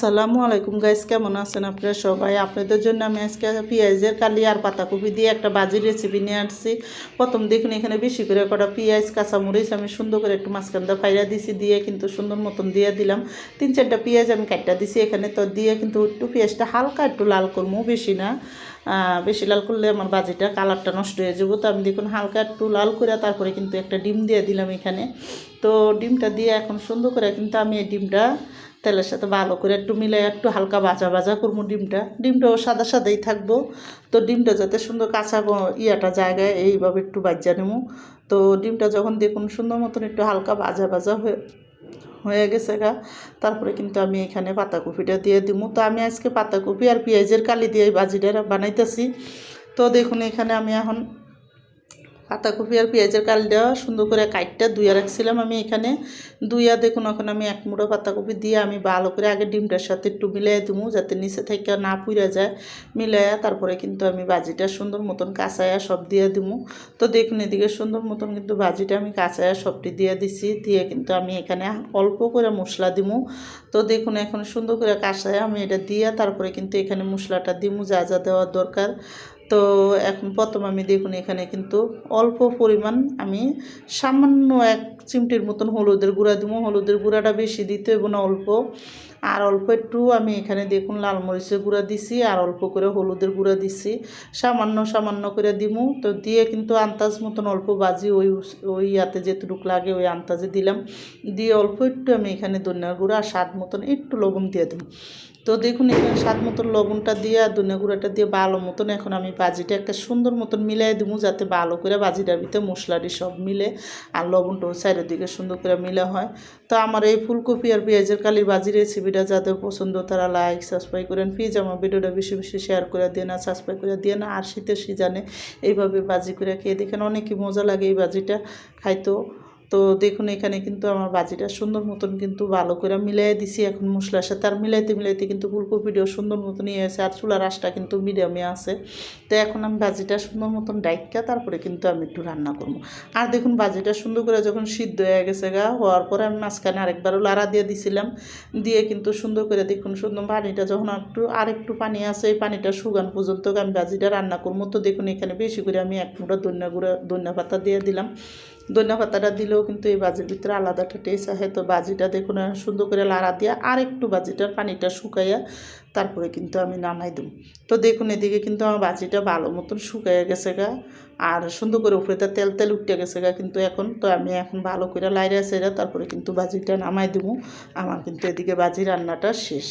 আসসালামু আলাইকুম গাইস কেমন আছেন আপনারা সবাই? আপনাদের জন্য আমি আজকে পেঁয়াজের কালি আর পাতাকপি দিয়ে একটা বাজির রেসিপি নিয়ে আসছি। প্রথম দেখুন, এখানে বেশি করে কটা পেঁয়াজ, কাঁচামরিচ আমি সুন্দর করে একটু মাঝখানটা ফাইরা দিছি, দিয়ে কিন্তু সুন্দর মতন দিয়ে দিলাম। তিন চারটা পেঁয়াজ আমি কাটটা দিছি এখানে, তো দিয়ে কিন্তু একটু পেঁয়াজটা হালকা একটু লাল করব, বেশি না। বেশি লাল করলে আমার বাজিটা, কালারটা নষ্ট হয়ে যাব। তো আমি দেখুন, হালকা একটু লাল করে তারপরে কিন্তু একটা ডিম দিয়ে দিলাম এখানে। তো ডিমটা দিয়ে এখন সুন্দর করে কিন্তু আমি এই ডিমটা তেলের সাথে ভালো করে একটু মিলাই একটু হালকা ভাজা ভাজা করব ডিমটা। ডিমটাও সাদা সাদাই থাকব। তো ডিমটা যাতে সুন্দর কাঁচা ইয়াটা জায়গায় এইভাবে একটু বাজ্যা নেব তো ডিমটা যখন দেখুন সুন্দর মতন একটু হালকা ভাজা ভাজা হয়ে হয়ে গেছে গা, তারপরে কিন্তু আমি এখানে পাতাকপিটা দিয়ে দিব তো আমি আজকে পাতাকপি আর পেঁয়াজের কালি দিয়ে এই বাজিটা বানাইতেছি। তো দেখুন এখানে আমি এখন পাতাকপি আর পেঁয়াজের কালিটা সুন্দর করে কাইটটা ধুয়ে রাখছিলাম আমি এখানে। ধুইয়া দেখুন, এখন আমি এক মুঠো পাতাকপি দিয়ে আমি ভালো করে আগে ডিমটার সাথে একটু মিলাই দেবো যাতে নিচে থেকে না পুড়ে যায়। মিলাইয়া তারপরে কিন্তু আমি বাজিটা সুন্দর মতন কাঁচায়া সব দিয়ে দিবো তো দেখুন, এদিকে সুন্দর মতন কিন্তু ভাজিটা আমি কাঁচায়া সবটি দিয়ে দিছি। দিয়ে কিন্তু আমি এখানে অল্প করে মশলা দিমু। তো দেখুন, এখন সুন্দর করে কাঁচায়া আমি এটা দিয়ে তারপরে কিন্তু এখানে মশলাটা দিমু, যা যা দেওয়ার দরকার। তো এখন প্রথম আমি দেখুন এখানে কিন্তু অল্প পরিমাণ আমি সামান্য এক চিমটির মতন হলুদের গুঁড়া দিব। হলুদের গুঁড়াটা বেশি দিতে হবে না অল্প। আর অল্প একটু আমি এখানে দেখুন লাল মরিচের গুঁড়া দিছি, আর অল্প করে হলুদের গুঁড়া দিছি। সামান্য সামান্য করে দিমু। তো দিয়ে কিন্তু আন্তাজ মতন অল্প বাজি ওই ওই ইয়াতে যেটুকু লাগে ওই আন্তাজে দিলাম। দিয়ে অল্প একটু আমি এখানে ধনিয়া গুঁড়া আর স্বাদ মতন একটু লবণ দিয়ে দিই তো দেখুন এখানে স্বাদ মতন লবণটা দিয়ে আর ধনিয়া গুঁড়াটা দিয়ে ভালো মতন এখন আমি বাজিটা একটা সুন্দর মতন মিলাই দিব, যাতে ভালো করে বাজিটার ভিতরে মশলাটি সব মিলে আর লবণটাও চারিদিকে সুন্দর করে মিলে হয়। তো আমার এই ফুলকপি আর পেঁয়াজের কালি বাজি রেসিপিটা যাদের পছন্দ তারা লাইক সাবস্ক্রাইব করেন। প্লিজ আমার ভিডিওটা বেশি বেশি শেয়ার করে দিয়ে না সাবস্ক্রাইব করে দিয়ে না আর শীতের সিজানে এইভাবে বাজি করে খেয়ে দেখেন অনেকই মজা লাগে এই বাজিটা খাইতো তো দেখুন, এখানে কিন্তু আমার বাজিটা সুন্দর মতন কিন্তু ভালো করে মিলাই দিছি। এখন মশলার সাথে আর মিলাইতে মিলাইতে কিন্তু ফুলকপিটাও সুন্দর মতন ইয়ে আছে আর চুলার আঁশটা কিন্তু মিডিয়ামে আছে। তো এখন আমি বাজিটা সুন্দর মতন ডাইকা তারপরে কিন্তু আমি একটু রান্না করব। আর দেখুন, বাজিটা সুন্দর করে যখন সিদ্ধ হয়ে গেছে গা, হওয়ার পরে আমি মাঝখানে আরেকবারও লাড়া দিয়ে দিছিলাম। দিয়ে কিন্তু সুন্দর করে দেখুন, সুন্দর পানিটা যখন একটু, আর একটু পানি আছে, এই পানিটা শুকান পর্যন্ত আমি বাজিটা রান্না করব। তো দেখুন, এখানে বেশি করে আমি এক মুঠো ধনিয়া গুঁড়া, ধনিয়া পাতা দিয়ে দিলাম। ধনিয়া পাতাটা দিলেও কিন্তু এই বাজির ভিতরে আলাদা একটা টেস্ট আসে। তো বাজিটা দেখুন সুন্দর করে লাড়া দিয়ে আর একটু বাজিটার পানিটা শুকাইয়া তারপরে কিন্তু আমি নামাই দেব তো দেখুন, এদিকে কিন্তু আমার বাজিটা ভালো মতন শুকাইয়া গেছে গা। আর সুন্দর করে উপরে তেল তেল উঠে গেছে গা কিন্তু এখন। তো আমি এখন ভালো করে লাইরা সেরা তারপরে কিন্তু বাজিটা নামাই দেবো। আমার কিন্তু এদিকে বাজি রান্নাটা শেষ।